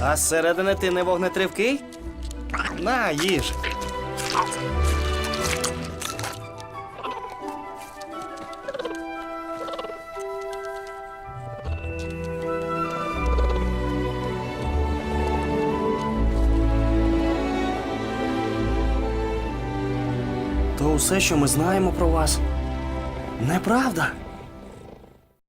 А зсередини ти не вогнетривкий? На, їж. То усе, що ми знаємо про вас. Неправда.